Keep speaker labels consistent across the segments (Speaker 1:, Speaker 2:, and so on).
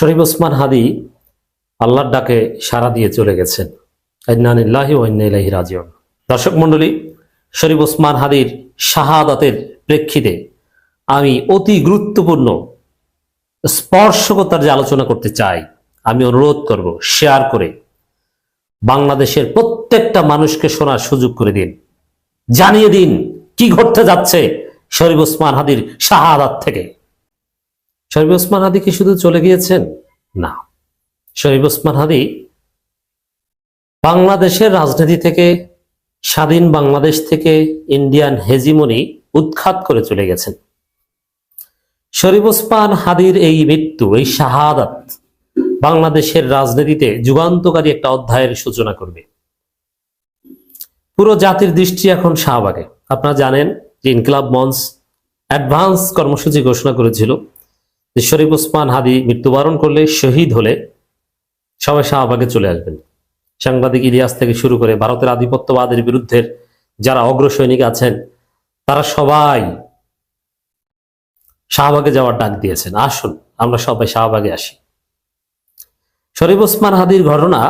Speaker 1: শরীফ ওসমান হাদি আল্লাহর ডাকে সাড়া দিয়ে চলে গেছেন। আইনানিল্লাহি ওয়াইনাইলাহি দর্শক মণ্ডলী, শরীফ ওসমান হাদির শাহাদাতের প্রেক্ষিতে আমি অতি গুরুত্বপূর্ণ স্পর্শকতার যে আলোচনা করতে চাই, আমি অনুরোধ করব শেয়ার করে বাংলাদেশের প্রত্যেকটা মানুষকে শোনার সুযোগ করে দিন। জানিয়ে দিন কি ঘটতে যাচ্ছে শরীফ ওসমান হাদির শাহাদাত থেকে। শরীফ ওসমান হাদি কি শুধু চলে গিয়েছেন? না। শরীফ ওসমান হাদি বাংলাদেশের রাজনীতি থেকে, স্বাধীন বাংলাদেশ থেকে ইন্ডিয়ান হেজিমনি উৎখাত করে চলে গেছেন। শরীফ ওসমান হাদির এই মৃত্যু, এই শাহাদাত বাংলাদেশের রাজনীতিতে যুগান্তকারী একটা অধ্যায়ের সূচনা করবে। পুরো জাতির দৃষ্টি এখন শাহবাগে। আপনারা জানেন যে ইনকলাব মঞ্চ অ্যাডভান্স কর্মসূচি ঘোষণা করেছিল। শরীফ ওসমান হাদি মৃত্যুবরণ করলে শহীদ হলে সবাই শাহবাগে চলে আসবেন। সাংবাদিক ইতিহাস থেকে শুরু করে ভারতের আধিপত্যবাদের বিরুদ্ধে যারা অগ্রসৈনিক আছেন, তারা সবাই শাহবাগে যাওয়ার ডাক দিয়েছেন। আসুন, আমরা সবাই শাহবাগে আসি। শরীফ ওসমান হাদির ঘটনা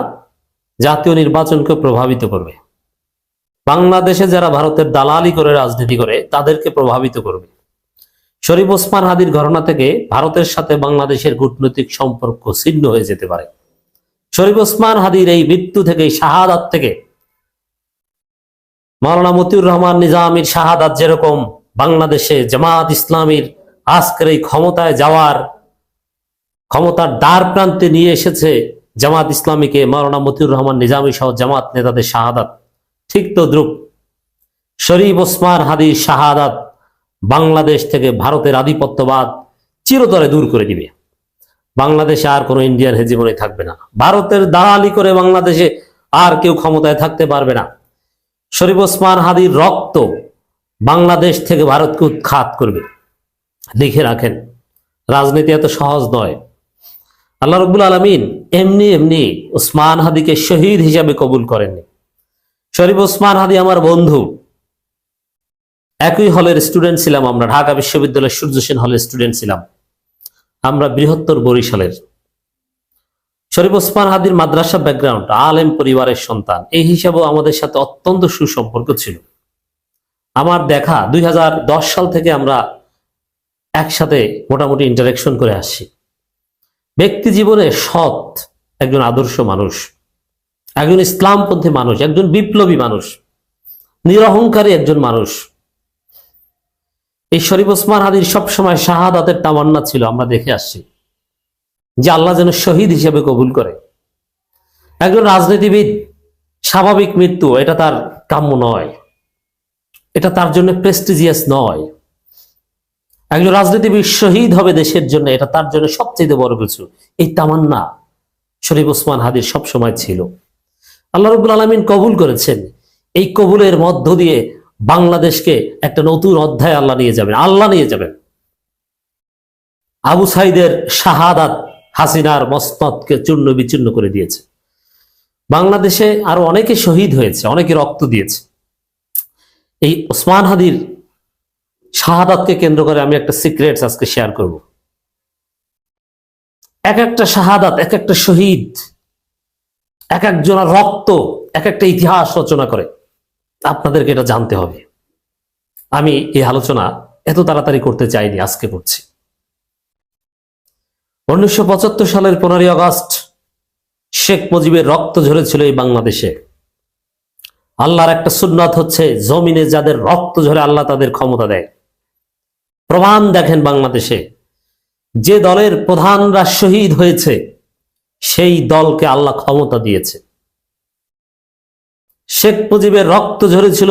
Speaker 1: জাতীয় নির্বাচনকে প্রভাবিত করবে। বাংলাদেশে যারা ভারতের দালালি করে, রাজনীতি করে, তাদেরকে প্রভাবিত করবে। শরীফ ওসমান হাদির ঘটনা থেকে ভারতের সাথে বাংলাদেশের কূটনৈতিক সম্পর্ক ছিন্ন হয়ে যেতে পারে। শরীফ ওসমান হাদির এই মৃত্যু থেকে শাহাদাত থেকে মাওলানা মতিউর রহমান নিজামীর শাহাদাত যেরকম বাংলাদেশে জামাত ইসলামীর আজকের এই ক্ষমতায় যাওয়ার ক্ষমতার দ্বার প্রান্তে নিয়ে এসেছে জামাত ইসলামীকে মাওলানা মতিউর রহমান নিজামী সহ জামাত নেতাদের শাহাদাত। ঠিক তো দ্রুপ শরীফ ওসমান হাদির শাহাদাত বাংলাদেশ থেকে ভারতের আধিপত্যবাদ চিরতরে দূর করে দিবে। বাংলাদেশে আর কোনো ইন্ডিয়ান হেজিমনি থাকবে না। ভারতের দালালি করে বাংলাদেশে আর কেউ ক্ষমতায় থাকতে পারবে না। শরীফ ওসমান হাদির রক্ত বাংলাদেশ থেকে ভারতকে উৎখাত করবে। লিখে রাখেন, রাজনীতি এত সহজ নয়। আল্লাহ রব্বুল আলমিন এমনি এমনি ওসমান হাদিকে শহীদ হিসাবে কবুল করেননি। শরীফ ওসমান হাদি আমার বন্ধু। একই হলের স্টুডেন্ট ছিলাম আমরা, ঢাকা বিশ্ববিদ্যালয়ের সূর্য সেন হলের স্টুডেন্ট ছিলাম। আমরা বৃহত্তর বরিশালের। শরীফ ওসমান হাদির মাদ্রাসা ব্যাকগ্রাউন্ড আলেম পরিবারের সন্তান। এই হিসাবেও আমাদের সাথে অত্যন্ত সুসম্পর্ক ছিল। আমার দেখা দুই হাজার দশ সাল থেকে আমরা একসাথে মোটামুটি ইন্টারাকশন করে আসছি। ব্যক্তি জীবনে সৎ একজন আদর্শ মানুষ, একজন ইসলামপন্থী মানুষ, একজন বিপ্লবী মানুষ, নিরহংকারী একজন মানুষ এই শরীফ ওসমান হাদির সবসময় শাহাদাতের তামান্না ছিল, আমরা দেখে আসছি। যে আল্লাহ যেন শহীদ হিসেবে কবুল করে। একজন রাজনীতিবিদ, স্বাভাবিক মৃত্যু, এটা তার কাম্য নয়। এটা তার জন্য প্রেস্টিজিয়াস নয়। একজন রাজনীতিবিদ শহীদ হবে দেশের জন্য, এটা তার জন্য সবচেয়ে বড় কিছু। এই তামান্না শরীফ ওসমান হাদির সবসময় ছিল। আল্লাহ রবুল আলমিন কবুল করেছেন। এই কবুলের মধ্য দিয়ে বাংলাদেশকে একটা নতুন অধ্যায় আল্লাহ নিয়ে যাবেন, আল্লাহ নিয়ে যাবেন। আবু সাইদের শাহাদাত হাসিনার মস্তদকে চূর্ণ বিচূর্ণ করে দিয়েছে। বাংলাদেশে আরও অনেকে শহীদ হয়েছে, অনেকে রক্ত দিয়েছে। এই ওসমান হাদির শাহাদাতকে কেন্দ্র করে আমি একটা সিক্রেটস আজকে শেয়ার করব। এক একটা শাহাদাত, এক একটা শহীদ, এক একজনের রক্ত, এক একটা ইতিহাস রচনা করে। আপনাদেরকে এটা জানতে হবে। আমি এই আলোচনা এত তাড়াতাড়ি করতে চাইনি, আজকে করছি। উনিশশো পঁচাত্তর সালের পনেরোই আগস্ট শেখ মুজিবের রক্ত ঝরেছিল এই বাংলাদেশে। আল্লাহর একটা সুন্নত হচ্ছে, জমিনে যাদের রক্ত ঝরে আল্লাহ তাদের ক্ষমতা দেয়। প্রমাণ দেখেন বাংলাদেশে, যে দলের প্রধানরা শহীদ হয়েছে, সেই দলকে আল্লাহ ক্ষমতা দিয়েছে। শেখ মুজিবের রক্ত ঝরেছিল।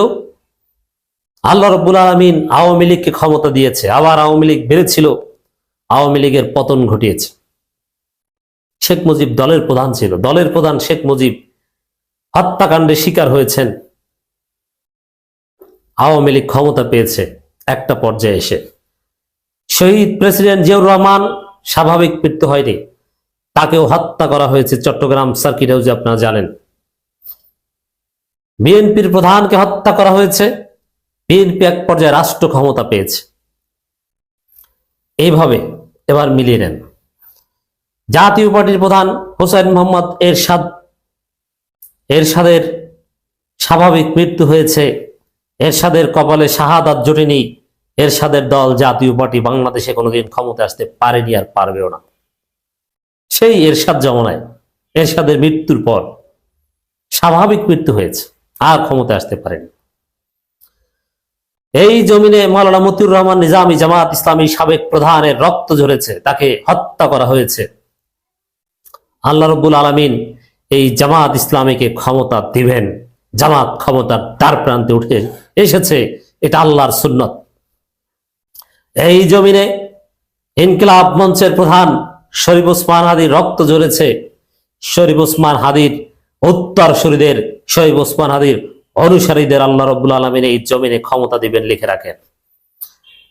Speaker 1: আল্লাহ রব্বুল আলমিন আওয়ামী লীগকে ক্ষমতা দিয়েছে, আবার আওয়ামী লীগ বেড়েছিল, আওয়ামী লীগের পতন ঘটিয়েছে। শেখ মুজিব দলের প্রধান ছিল, দলের প্রধান শেখ মুজিব হত্যাকাণ্ডে শিকার হয়েছেন। আওয়ামী লীগ ক্ষমতা পেয়েছে, একটা পর্যায়ে এসে। শহীদ প্রেসিডেন্ট জিয়াউর রহমান স্বাভাবিক মৃত্যু হয়নি, তাকেও হত্যা করা হয়েছে, চট্টগ্রাম সার্কিট হাউসে আপনারা জানেন। বিএনপির প্রধানকে হত্যা করা হয়েছে। বিএনপি এক পর্যায়ে রাষ্ট্র ক্ষমতা পেয়েছে। এইভাবে এবার মিলিয়ে নেন। জাতীয় পার্টির প্রধান হোসেন মোহাম্মদ এরশাদ। এরশাদের স্বাভাবিক মৃত্যু হয়েছে। এরশাদের কপালে শাহাদাত জোটেনি। এরশাদের দল জাতীয় পার্টি বাংলাদেশে কোনোদিন ক্ষমতা আসতে পারেনি আর পারবেও না। সেই এরশাদ জমানায় এরশাদের মৃত্যুর পর স্বাভাবিক মৃত্যু হয়েছে। আর ক্ষমতা আসতে পারেনি। এই জমিনে মাওলানা মতিউর রহমান নিজামী জামাত ইসলামী সাবেক প্রধানের রক্ত ঝরেছে, তাকে হত্যা করা হয়েছে। আল্লাহ রব্বুল আলমিন এই জামাত ইসলামীকে ক্ষমতা দিবেন, জামাত ক্ষমতার দ্বার প্রান্তে উঠে এসেছে, এটা আল্লাহর সুন্নত। এই জমিনে ইনকিলাব মঞ্চের প্রধান শরীফ ওসমান হাদির রক্ত ঝরেছে। শরীফ ওসমান হাদির উত্তরসূরিদের শরীফ ওসমান হাদির অনুসারীদের আল্লাহ রব্বুল আলমিন এই জমিনে ক্ষমতা দিবেন লিখে রাখেন।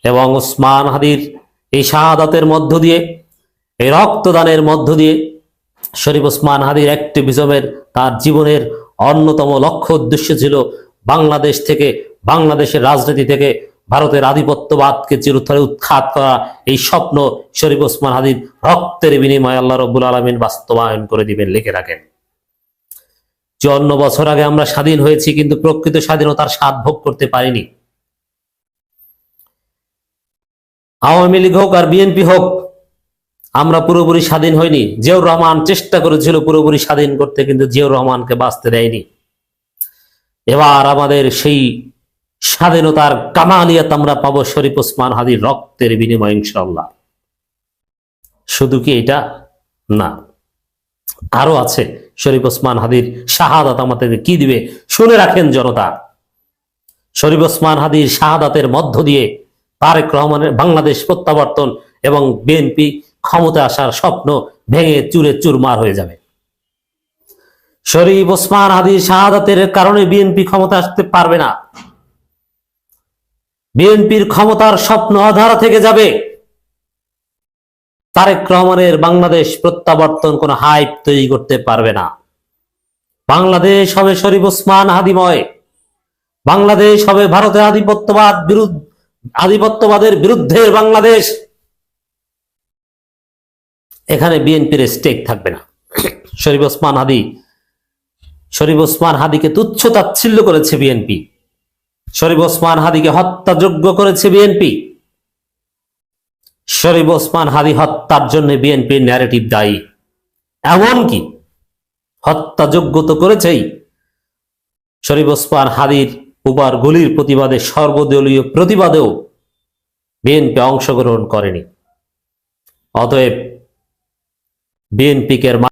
Speaker 1: এবং ওসমান হাদির এই শাহাদাতের মধ্য দিয়ে, এই রক্তদানের মধ্য দিয়ে শরীফ ওসমান হাদির অ্যাক্টিভিজমের তার জীবনের অন্যতম লক্ষ্য উদ্দেশ্য ছিল বাংলাদেশ থেকে, বাংলাদেশের রাজনীতি থেকে ভারতের আধিপত্যবাদকে চিরতরে উৎখাত করা এই স্বপ্ন শরীফ ওসমান হাদির রক্তের বিনিময়ে আল্লাহ রব্বুল আলমিন বাস্তবায়ন করে দিবেন লিখে রাখেন। চুয়ান্ন বছর আগে আমরা স্বাধীন হয়েছি, কিন্তু প্রকৃত স্বাধীনতার স্বাদ ভোগ করতে পারিনি। আওয়ামী লীগ হোক আর বিএনপি হোক, আমরা পুরোপুরি স্বাধীন হইনি। জিয়াউর রহমান চেষ্টা করেছিল পুরোপুরি স্বাধীন করতে, কিন্তু জিয়াউর রহমানকে বাঁচতে দেয়নি। এবার আমাদের সেই স্বাধীনতার কামালিয়াত আমরা পাবো শরীফ ওসমান হাদির রক্তের বিনিময় ইনশাল্লাহ শুধু কি এটা? না। আরও আছে। শরীফ ওসমান হাদির শাহাদাত আমাদের কি দিবে? শুনে রাখেন জনতা। শরীফ ওসমান হাদির শাহাদাতের মধ্য দিয়ে তারেক রহমানের বাংলাদেশ প্রত্যাবর্তন এবং বিএনপি ক্ষমতা আসার স্বপ্ন ভেঙে চুরে চুরমার হয়ে যাবে। শরীফ ওসমান হাদির শাহাদাতের কারণে বিএনপি ক্ষমতা আসতে পারবে না। বিএনপির ক্ষমতার স্বপ্ন আধারা থেকে যাবে। তারেক রহমানের বাংলাদেশ প্রত্যাবর্তন কোন হাইপ তৈরি করতে পারবে না। বাংলাদেশ হবে শরীফ ওসমান হাদিময়। বাংলাদেশ হবে ভারতের আধিপত্যবাদ বিরুদ্ধ আধিপত্যবাদের বিরুদ্ধে বাংলাদেশ। এখানে বিএনপির স্টেক থাকবে না। শরীফ ওসমান হাদি শরীফ ওসমান হাদিকে তুচ্ছ তাচ্ছিল্য করেছে বিএনপি। শরীফ ওসমান হাদিকে হত্যাযোগ্য করেছে বিএনপি। শরীফ ওসমান হাদি হত্যার জন্য বিএনপির ন্যারেটিভ দায়ী। এমনকি হত্যাযোগ্য তো করেছেই। শরীফ ওসমান হাদির উপার গুলির প্রতিবাদে সর্বদলীয় প্রতিবাদেও বিএনপি অংশগ্রহণ করেনি। অতএব বিএনপিকে